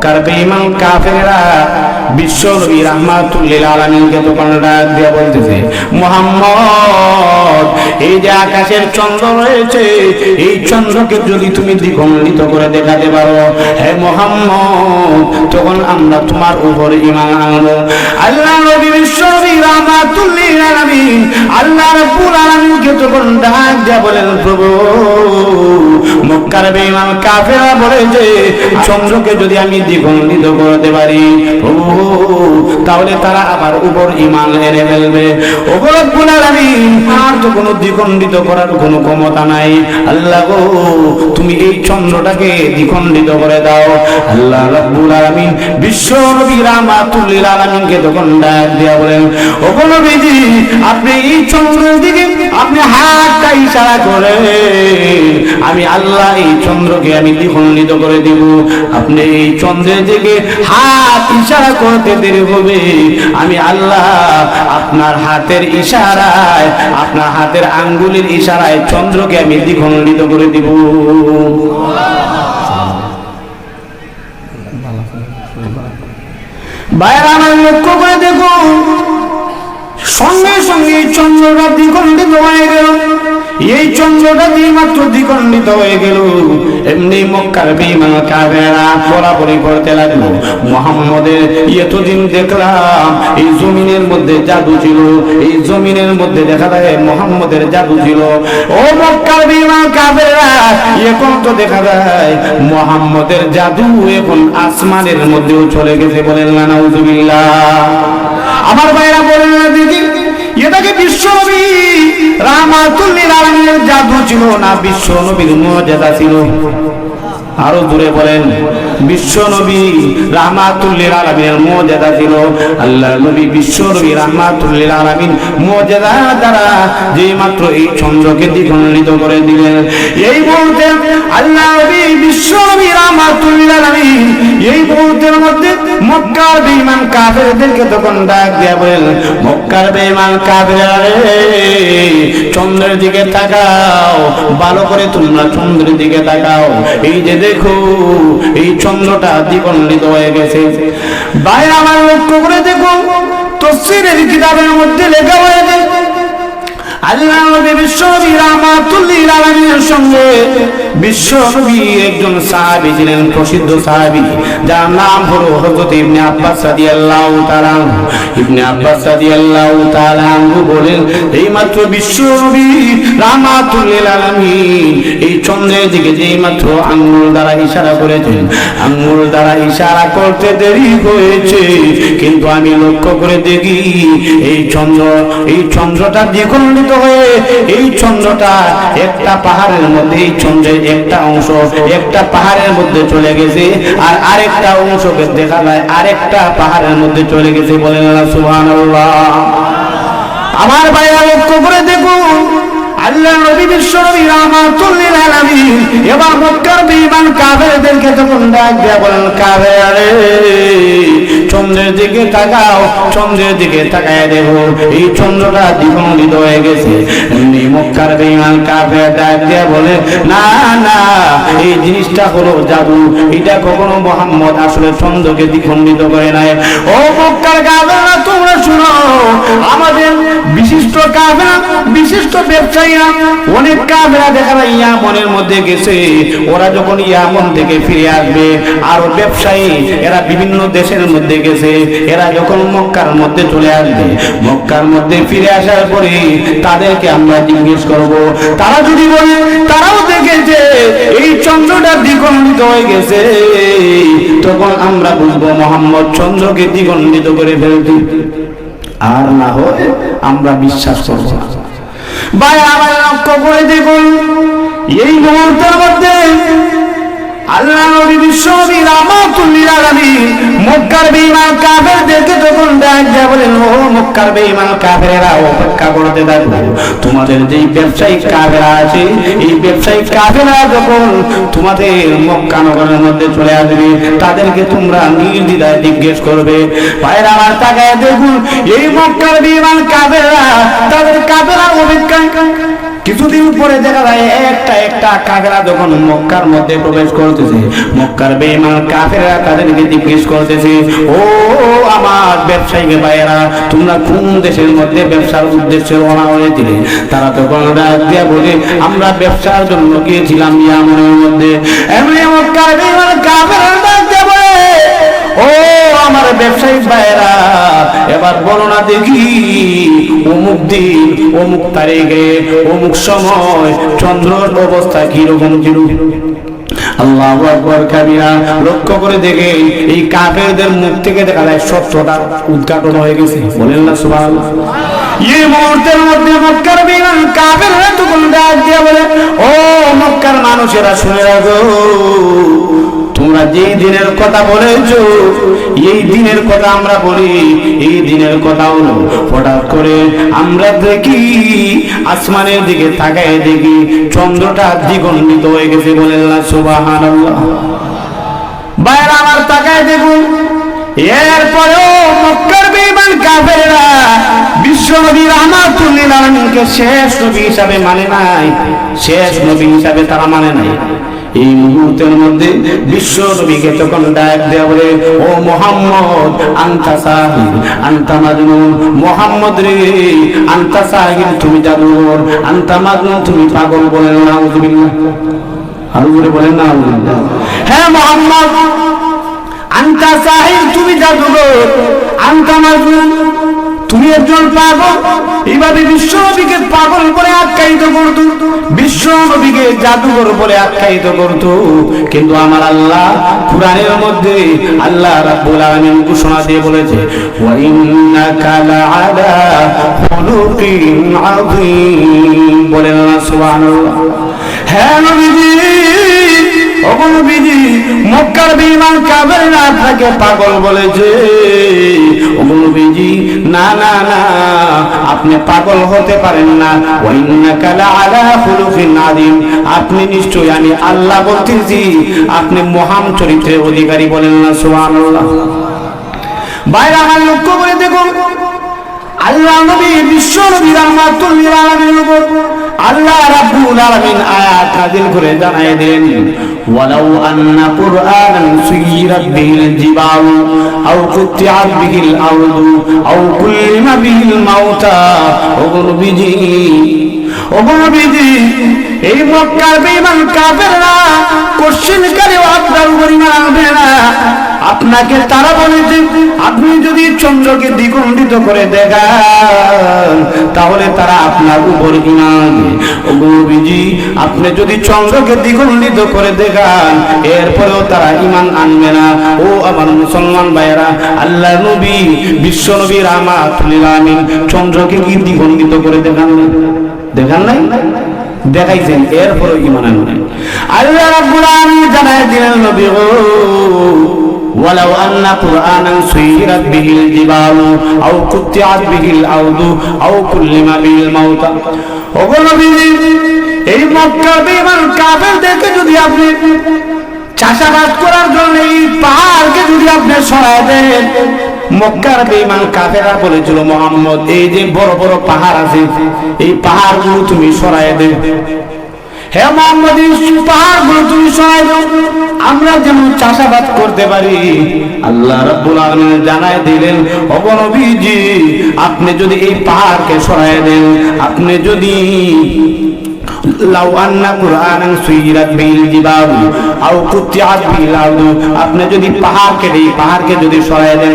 মক্কার বেঈমান বিশ্ব নবী রাহমাতুল্লিল আলামিনকে তখন দিয়ে বলতেছে, মোহাম্মদ, এই যে আকাশের চন্দ্র রয়েছে, এই চন্দ্রকে যদি তুমি দ্বিখণ্ডিত করে দেখাতে পারো, হে মোহাম্মদ, তখন আমরা তোমার উপর ইমান আনব। আল্লাহ নবী আলামিন আল্লাহ রাব্বুল আলামিনকে দিয়ে বলেন, প্রভু, মক্কার বেঈমান কাফেররা বলে যে চন্দ্রকে যদি আমি দ্বিখণ্ডিত করতে পারি, প্রভু তাহলে তারা আমার উপর ইমান এনে ফেলবে। ওপর রব্বুল আলামিন, আর তো কোনো দ্বিখণ্ডিত করার কোনো ক্ষমতা নাই। আল্লাহ গো, তুমি এই চন্দ্রটাকে দ্বিখণ্ডিত করে দাও। আল্লাহ রাব্বুল আলামিন বিশ্ব নবী রাহমাতুল্লিল আলামিনকে তখন ডাক দিয়া বলেন ওগো নবীজি, আপনি এই চন্দ্রের দিকে, আপনি হাতটা ইশারা করে, আমি আল্লাহ এই চন্দ্রকে আমি দ্বিখণ্ডিত করে দেব। আপনি এই চন্দ্রের দিকে হাত ইশারা করতে দেরি হবে। আমি আল্লাহ আপনার হাতের ইশারায়, আপনার হাতের আঙ্গুলের ইশারায় চন্দ্রকে আমি দ্বিখণ্ডিত করে দিব। লক্ষ্য করে দেখুন। সঙ্গে সঙ্গে এই চন্দ্রটা দ্বিখণ্ডিত হয়ে গেল। এই চন্দ্রটা দিয়ে মাত্র দ্বিখণ্ডিত হয়ে গেল। এমনি মক্কার বিমান কাবেরা বরাবরি করতে লাগল। মোহাম্মদের এতদিন দেখলাম, এই জমিনের মধ্যে জাদু ছিল। এই জমিনের মধ্যে দেখা যায় মোহাম্মদের জাদু ছিল। ও মক্কার বিমান কাবেরা, এখন তো দেখা যায় মোহাম্মদের জাদু এখন আসমানের মধ্যেও চলে গেছে বলেন না, নাউজুবিল্লাহ। আমার ভাইরা বলেন না দিদি, এটাকে বিশ্ব নবী রামাতুল্লিল আলামিনের জাদু ছিল না বিশ্ব নবীর মুজিজা ছিল। আরও দূরে বলেন বিশ্ব নবী রাহমাতুল্লিল আলামিনের মুজিজা ছিল। আল্লাহ নবী বিশ্ব নবী রাহমাতুল্লিল আলামিন মুজিজা দ্বারা যে মাত্র এই চন্দ্রকে করে দিলেন। এই মুহূর্তে আল্লাহ নবী বিশ্ব নবী রাহমাতুল্লিল আলামিন এই মুহূর্তের মধ্যে মক্কার বেঈমান কাফেরদেরকে তখন ডাক দিয়া বলেন, মক্কার বেঈমান কাফেররা চন্দ্রের দিকে তাকাও, ভালো করে তোমরা চন্দ্রের দিকে তাকাও। এই যে দেখো, এই চন্দ্রটা দ্বিখণ্ডিত হয়ে গেছে। বাইরে আমার লক্ষ্য করে দেখো তফসিরের কিতাবের মধ্যে লেখা হয়েছে আল্লাহ নবী বিশ্ব নবী রাহমাতুল্লিল আলামিনের সঙ্গে বিশ্ব একজন সাহাবী ছিলেন, প্রসিদ্ধ সাহাবী, যার নাম হলো হযরত ইবনে আব্বাস রাদিয়াল্লাহু তাআলা ইবনে আব্বাস রাদিয়াল্লাহু তাআলা বলেন এই মাত্র বিশ্ব নবী আলামিন। এই চন্দ্রের দিকে যেই মাত্র আঙ্গুল দ্বারা ইশারা করেছেন, আঙ্গুল দ্বারা ইশারা করতে দেরি হয়েছে। কিন্তু আমি লক্ষ্য করে দেখি, এই চন্দ্র, এই চন্দ্রটা দ্বিখণ্ডিত হয়ে, এই চন্দ্রটা একটা পাহাড়ের মধ্যে, এই চন্দ্রের একটা অংশ একটা পাহাড়ের মধ্যে চলে গেছে, আর আরেকটা অংশকে দেখা যায় আরেকটা পাহাড়ের মধ্যে চলে গেছে বলেন সুবহানাল্লাহ। আমার বাইরে লক্ষ্য করে দেখুন আল্লাহ নবী বিশ্ব নবী আলামিন। এবার মক্কার কাফেরদেরকে ডাক বলেন, কাফেরে চন্দ্রের দিকে তাকাও, চন্দ্রের দিকে তাকায় দেখো, এই চন্দ্রটা দ্বিখণ্ডিত হয়ে গেছে। এমনি মক্কার কাফের ডাক বলে, না না, এই জিনিসটা হলো জাদু। এটা কখনো মোহাম্মদ আসলে চন্দ্রকে দ্বিখণ্ডিত করে নাই। ও মক্কার কাফেররা তোমরা আমাদের বিশিষ্ট কাফেরা বিশিষ্ট ব্যবসায়ীরা অনেক কাফেরা দেখা ইয়ামনের মধ্যে গেছে। ওরা যখন ইয়ামন থেকে ফিরে আসবে, আর ব্যবসায়ী, এরা বিভিন্ন দেশের মধ্যে গেছে। এরা যখন মক্কার মধ্যে চলে আসবে, মক্কার মধ্যে ফিরে আসার পরে তাদেরকে আমরা জিজ্ঞেস করব, তারা যদি বলে, তারাও দেখেছে, এই চন্দ্রটা দ্বিখণ্ডিত হয়ে গেছে। তখন আমরা বুঝব, মোহাম্মদ চন্দ্রকে দ্বিখণ্ডিত করে ফেলতে। আর না হয় আমরা বিশ্বাস করব ভাই আমার লক্ষ্য করে দেখুন। এই মুহূর্তের মধ্যে আল্লাহ নবী বিশ্ব নবী রাহমাতুল্লিল আলামিন মক্কার বেঈমান কাফেরদেরকে যখন ডাক দেয়া বলেন ও মক্কার বেঈমান কাফেরেরা অপেক্ষা করতে থাকো। তোমাদের যেই ব্যবসায়িক কাফেরা আছে, এই ব্যবসায়িক কাফেরা যখন তোমাদের মক্কা নগরের মধ্যে চলে আসবে, তাদেরকে তোমরা নির্দ্বিধায় জিজ্ঞেস করবে। ভাইরা আমার তাকায় দেখুন, এই মক্কার বেঈমান কাফেরা তাদের কাফেরা অপেক্ষা কিছুদিন পরে দেখা যায় একটা একটা কাফেরা যখন মক্কার মধ্যে প্রবেশ করতেছে, মক্কার বেমান কাফেরা তাদেরকে জিজ্ঞেস করতেছে, ও আমার ব্যবসায়ীকে ভাইয়েরা, তোমরা কোন দেশের মধ্যে ব্যবসার উদ্দেশ্যে রওনা হয়েছিলে? তারা তখন ডাক দিয়া বলে, আমরা ব্যবসার জন্য গিয়েছিলাম ইয়ামনের মধ্যে। এমনি মক্কার বেমান কাফেরা আমার ব্যবসায়িক ভাইয়েরা, এবার বলো না দেখি, অমুক দিন, অমুক তারিখে, অমুক সময় চন্দ্রর অবস্থা কীরকম ছিল? আল্লাহ আকবর কাবিরা, লক্ষ্য করে দেখে এই কাফেরদের মুখ থেকে দেখা যায় সত্যটা উদ্ঘাটন হয়ে গেছে। বলেন না সুবহান এই মুহূর্তের মধ্যে মক্কার বিমান কাফেররা তখন ডাক দিয়ে বলে, ও মক্কার মানুষেরা, শুনে রাখো তোমরা যেই দিনের কথা বলেছ, এই দিনের কথা আমরা বলি, এই দিনের কথা হলো হঠাৎ করে আমরা দেখি, আসমানের দিকে তাকায় দেখি, চন্দ্রটা দ্বিগণ্ডিত হয়ে গেছে সুবাহান বাইরে আমার তাকায় দেখুন এরপরেও মক্কার বিশ্ব শেষ নবী হিসাবে মানে নাই। শেষ নবী হিসাবে তারা মানে নাই। এই মুহূর্তের মধ্যে বিশ্ব নবীকে তখন ডাক দেয়া বলে, ও মোহাম্মদ, আন্তা সাহিব, আন্তা মাজনুন, মোহাম্মদ রে, আন্তা সাহিব, তুমি জাদুঘর, আন্তা মাজনুন, তুমি পাগল বলেন না আউযুবিল্লাহ আরও করে বলেন না হ্যাঁ মোহাম্মদ, আন্তা সাহিব, তুমি জাদুঘর, আন্তা মাজনুন তুমি একজন পাগল। এইভাবে বিশ্ব নবীকে পাগল বলে আখ্যায়িত করতো। বিশ্ব নবীকে জাদুঘর বলে আখ্যায়িত করতো। কিন্তু আমার আল্লাহ কোরআনের মধ্যে আল্লাহ রাব্বুল আলামিন ঘোষণা দিয়ে বলেছে হ্যাঁ নবীজি! না না আপনি পাগল হতে পারেন না। আপনি নিশ্চয়ই, আমি আল্লাহ বলতেছি, আপনি মহান চরিত্রের অধিকারী বলেন না, সুবহানাল্লাহ। বাইরে আমার লক্ষ্য করে দেখুন আল্লাহ নবী বিশ্ব নবী রহমাতুল লিল আলামিনের উপর আল্লাহ রাব্বুল আলামিন আয়াত নাযিল করে জানায় দেন, ওয়ালাউ আন্না কুরআনান সুয়িরাত বিহিল জিবাল, আও কুতিআত বিহিল আরদু আও কুল্লিমা বিহিল মাউতা, ওগো নবীজি ওগো নবীজি, এই মক্কার বেঈমান কাফেররা কোশ্চেন করে আপনার উপর ইমান আনবে না। আপনাকে তারা বলেছে আপনি যদি চন্দ্রকে দ্বিগুণিত করে দেখান, তাহলে তারা আপনার উপর ইমান আপনি যদি চন্দ্রকে দ্বিগুণিত করে দেখান, এরপরেও তারা ইমান আনবে না। ও আমার মুসলমান ভাইয়েরা, আল্লাহ নবী, বিশ্ব নবী রামাতুল আমিন, চন্দ্রকে কি দ্বিগুণিত করে দেখান? দেখান নাই? দেখাইছেন এরপরে ইমান আনবেন। আল্লাহ রাব্বুল আলামিন জানায় দিলেন, নবী গো ولو أن قرآنا سيرت به الجبال أو قطعت به الأرض أو كلم به الموتى ওগো নবীজি এই মক্কা বেঈমান কাফেরদেরকে যদি আপনি চাষাবাদ করার জন্য এই পাহাড়কে যদি আপনি সরায় দেন মক্কার বেঈমান কাফেরা বলেছিল মোহাম্মদ এই যে বড় বড় পাহাড় আছে এই পাহাড়গুলো তুমি সরায় দে হে মোহাম্মদ আমরা যেন চাষাবাদ করতে পারি। আল্লাহ রাব্বুল আলামিন জানায় দিলেন অবনবীজি আপনি যদি এই পাহাড়কে সরায় দেন, আপনি যদি আপনি যদি পাহাড় কেটে এই পাহাড়কে যদি সরায় দেন,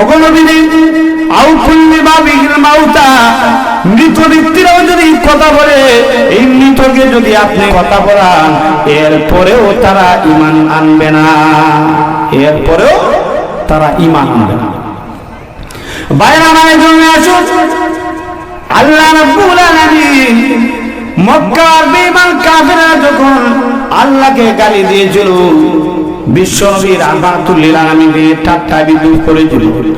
ওগো নবীজি, আও মাউতা মৃত ব্যক্তিরাও যদি কথা বলে, এই মৃতকে যদি আপনি কথা বলান, এরপরেও তারা ইমান আনবে না। এরপরেও তারা ইমান আনবে না। বাইরে আল্লাহ রাব্বুল আলামিন মক্কার বেঈমান কাফেররা যখন আল্লাহকে গালি দিয়েছিল বিশ্বনবী রাহমাতুল্লিল আলামিনকে ঠাট্টা বিদ্রুপ করেছিল।